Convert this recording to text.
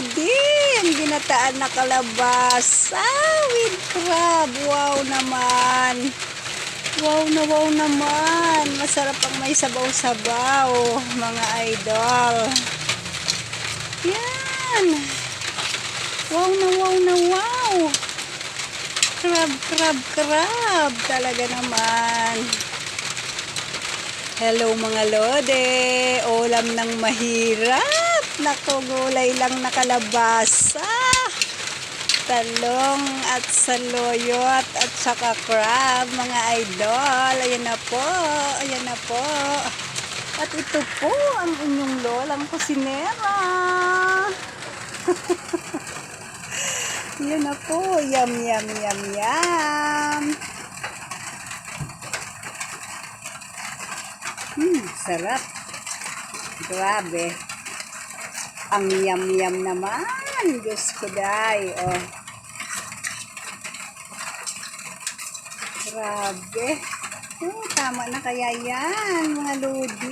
Ang ginataan na kalabasa with crab. Wow naman. Wow na wow naman. Masarap ang may sabaw-sabaw, mga idol. Yan. Wow na wow na wow. Crab, crab, crab. Talaga naman. Hello mga lode. Ulam ng mahirap. Nako, gulay lang nakalabasa. Talong at saloyot at saka crab mga idol. Ayan na po. Ayan na po. At ito po ang inyong lolang kusinera. Yan na po. Yum, yum, yum, yum. Hmm, sarap. Grabe. Ang yum-yum naman. Diyos ko day. Oh. Grabe. Oh, tama na kaya yan, mga lodi.